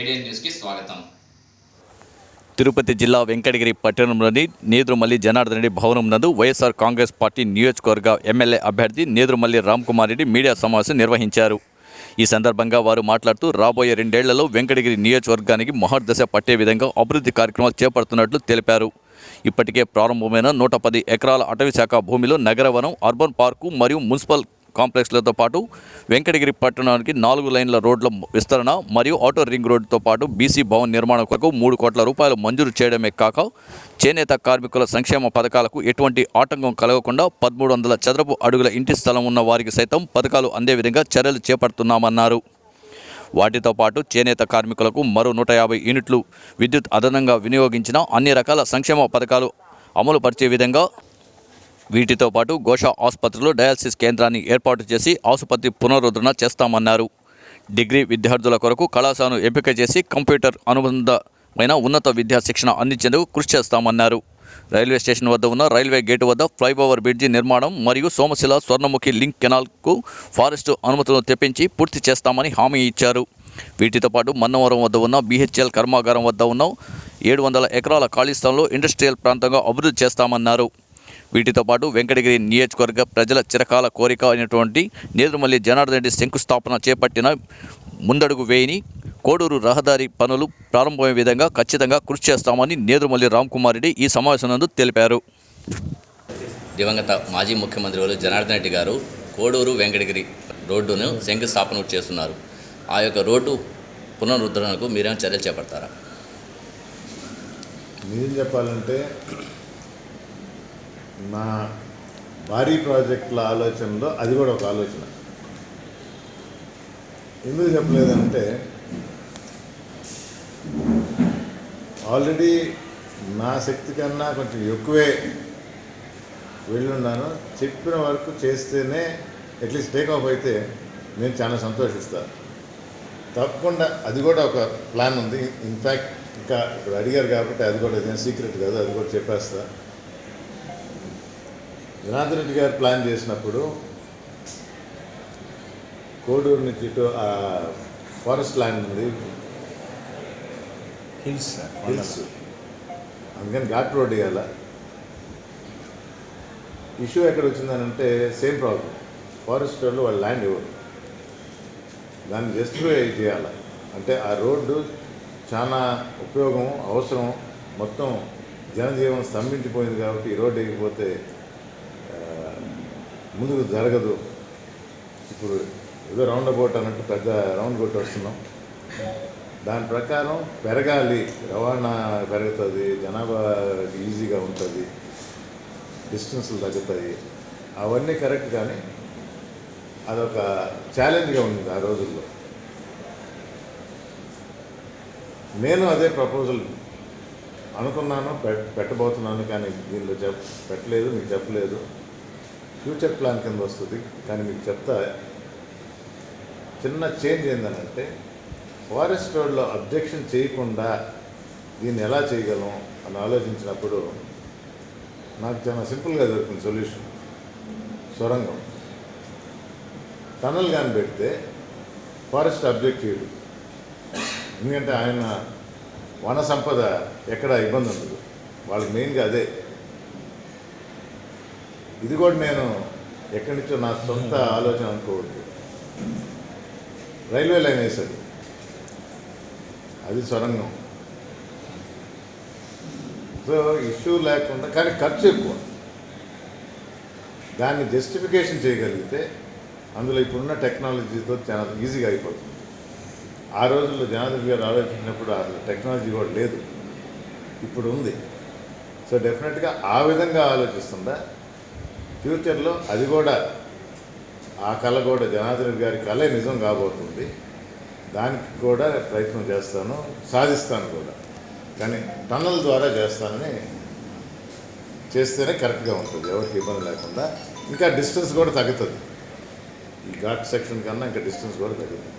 ఏడియన్ న్యూస్కి స్వాగతం. తిరుపతి జిల్లా వెంకటగిరి పట్టణంలోని నేదురుమల్లి జనార్దన్ రెడ్డి భవనం నందు వైఎస్ఆర్ కాంగ్రెస్ పార్టీ నియోజకవర్గ ఎమ్మెల్యే అభ్యర్థి నేదురుమల్లి రామ్ కుమార్ రెడ్డి మీడియా సమావేశం నిర్వహించారు. ఈ సందర్భంగా వారు మాట్లాడుతూ రాబోయే రెండేళ్ళలో వెంకటగిరి నియోజకవర్గానికి మహర్దశ పట్టే విధంగా అభివృద్ధి కార్యక్రమాలు చేపడుతున్నట్లు తెలిపారు. ఇప్పటికే ప్రారంభమైన నూట పది ఎకరాల అటవీ శాఖ భూమిలో నగరవనం అర్బన్ పార్కు మరియు మున్సిపల్ కాంప్లెక్స్లతో పాటు వెంకటగిరి పట్టణానికి నాలుగు లైన్ల రోడ్ల విస్తరణ మరియు ఆటో రింగ్ రోడ్డుతో పాటు బీసీ భవన్ నిర్మాణం కొరకు మూడు కోట్ల రూపాయలు మంజూరు చేయడమే కాక చేనేత కార్మికుల సంక్షేమ పథకాలకు ఎటువంటి ఆటంకం కలగకుండా పదమూడు వందల చదరపు అడుగుల ఇంటి స్థలం ఉన్న వారికి సైతం పథకాలు అందే విధంగా చర్యలు చేపడుతున్నామన్నారు. వాటితో పాటు చేనేత కార్మికులకు మరో నూట యాభై యూనిట్లు విద్యుత్ అదనంగా వినియోగించిన అన్ని రకాల సంక్షేమ పథకాలు అమలు పరిచే విధంగా వీటితో పాటు గోష ఆసుపత్రిలో డయాలసిస్ కేంద్రాన్ని ఏర్పాటు చేసి ఆసుపత్రి పునరుద్ధరణ చేస్తామన్నారు. డిగ్రీ విద్యార్థుల కొరకు కళాశాలను ఎంపిక చేసి కంప్యూటర్ అనుబంధమైన ఉన్నత విద్యా శిక్షణ అందించేందుకు కృషి చేస్తామన్నారు. రైల్వే స్టేషన్ వద్ద ఉన్న రైల్వే గేటు వద్ద ఫ్లైఓవర్ బ్రిడ్జి నిర్మాణం మరియు సోమశిల స్వర్ణముఖి లింక్ కెనాల్కు ఫారెస్టు అనుమతులను తెప్పించి పూర్తి చేస్తామని హామీ ఇచ్చారు. వీటితో పాటు మన్నవరం వద్ద ఉన్న బీహెచ్ఎల్ కర్మాగారం వద్ద ఉన్న ఏడు వందల ఎకరాల ఖాళీ స్థలంలో ఇండస్ట్రియల్ ప్రాంతంగా అభివృద్ధి చేస్తామన్నారు. వీటితో పాటు వెంకటగిరి నియోజకవర్గ ప్రజల చిరకాల కోరిక అయినటువంటి నేదురుమల్లి జనార్దన్ రెడ్డి శంకుస్థాపన చేపట్టిన ముందడుగు వేయిని కోడూరు రహదారి పనులు ప్రారంభమయ్యే విధంగా ఖచ్చితంగా కృషి చేస్తామని నేదురుమల్లి రామ్ కుమార్ రెడ్డి ఈ సమావేశం నందు తెలిపారు. దివంగత మాజీ ముఖ్యమంత్రి వారు జనార్దన్ రెడ్డి గారు కోడూరు వెంకటగిరి రోడ్డును శంకుస్థాపన చేస్తున్నారు. ఆ యొక్క రోడ్డు పునరుద్ధరణకు మీరేమైనా చర్యలు చేపడతారా? నిజం చెప్పాలంటే నా భారీ ప్రాజెక్టుల ఆలోచనలో అది కూడా ఒక ఆలోచన. ఎందుకు చెప్పలేదంటే ఆల్రెడీ నా శక్తి కన్నా కొంచెం ఎక్కువే వెళ్ళున్నాను. చెప్పిన వరకు చేస్తేనే అట్లీస్ట్ టేక్ ఆఫ్ అయితే నేను చాలా సంతోషిస్తాను తప్పకుండా అది కూడా ఒక ప్లాన్ ఉంది. ఇన్ఫ్యాక్ట్ ఇంకా ఇప్పుడు అడిగారు కాబట్టి అది కూడా ఏదైనా సీక్రెట్ కాదు అది కూడా చెప్పేస్తాను జనార్దన్ రెడ్డి గారు ప్లాన్ చేసినప్పుడు కోడూరు నుంచి ఇటు ఆ ఫారెస్ట్ ల్యాండ్ ఉంది. Hills hills. అందుకని ఘాట్ రోడ్ వేయాల ఇష్యూ ఎక్కడ వచ్చిందనంటే సేమ్ ప్రాబ్లం. ఫారెస్ట్ వాళ్ళు వాళ్ళ ల్యాండ్ ఇవ్వరు. దాన్ని జస్టిఫై చేయాలి? అంటే ఆ రోడ్డు చాలా ఉపయోగం అవసరం. మొత్తం జనజీవనం స్తంభించిపోయింది కాబట్టి ఈ రోడ్డు వేయకపోతే ముందుకు జరగదు. ఇప్పుడు ఏదో రౌండ్ అబౌట్ అన్నట్టు పెద్ద రౌండ్ కొట్టి వస్తున్నాం. దాని ప్రకారం పెరగాలి. రవాణా పెరుగుతుంది జనాభా ఈజీగా ఉంటుంది డిస్టెన్స్లు తగ్గుతాయి. అవన్నీ కరెక్ట్ కానీ అదొక ఛాలెంజ్గా ఉంది ఆ రోజుల్లో. నేను అదే ప్రపోజల్ అనుకున్నాను పెట్ పెట్టబోతున్నాను కానీ దీనిలో చెప్ పెట్టలేదు మీకు చెప్పలేదు. ఫ్యూచర్ ప్లాన్ కింద వస్తుంది కానీ మీకు చెప్తా చిన్న చేంజ్ ఏంటంటే ఫారెస్ట్ రోడ్లో అబ్జెక్షన్ చేయకుండా దీన్ని ఎలా చేయగలం అని ఆలోచించినప్పుడు నాకు చాలా సింపుల్గా దొరికింది సొల్యూషన్. సొరంగం. టనల్ కానీ పెడితే ఫారెస్ట్ అబ్జెక్ట్ చేయడు. ఎందుకంటే ఆయన వన సంపద ఎక్కడ ఇబ్బంది ఉండదు వాళ్ళకి మెయిన్గా అదే. ఇది కూడా నేను ఎక్కడి నుంచో నా సొంత ఆలోచన అనుకోవద్దు. రైల్వే లైన్ వేసాడు అది సొరంగం. సో ఇష్యూ లేకుండా కానీ ఖర్చు ఎక్కువ. దాన్ని జస్టిఫికేషన్ చేయగలిగితే అందులో ఇప్పుడున్న టెక్నాలజీతో చాలా ఈజీగా అయిపోతుంది. ఆ రోజుల్లో జనార్దన్ గారు ఆలోచించినప్పుడు అసలు టెక్నాలజీ కూడా లేదు. ఇప్పుడు ఉంది. సో డెఫినెట్గా ఆ విధంగా ఆలోచిస్తుందా? ఫ్యూచర్లో అది కూడా ఆ కళ కూడా జనార్దన్ గారి కళే నిజం కాబోతుంది. దానికి కూడా ప్రయత్నం చేస్తాను సాధిస్తాను కూడా. కానీ టన్నల్ ద్వారా చేస్తానని చేస్తేనే కరెక్ట్గా ఉంటుంది ఎవరికి ఇబ్బంది లేకుండా. ఇంకా డిస్టెన్స్ కూడా తగ్గుతుంది. ఈ ఘాట్ సెక్షన్ కన్నా ఇంకా డిస్టెన్స్ కూడా తగ్గుతుంది.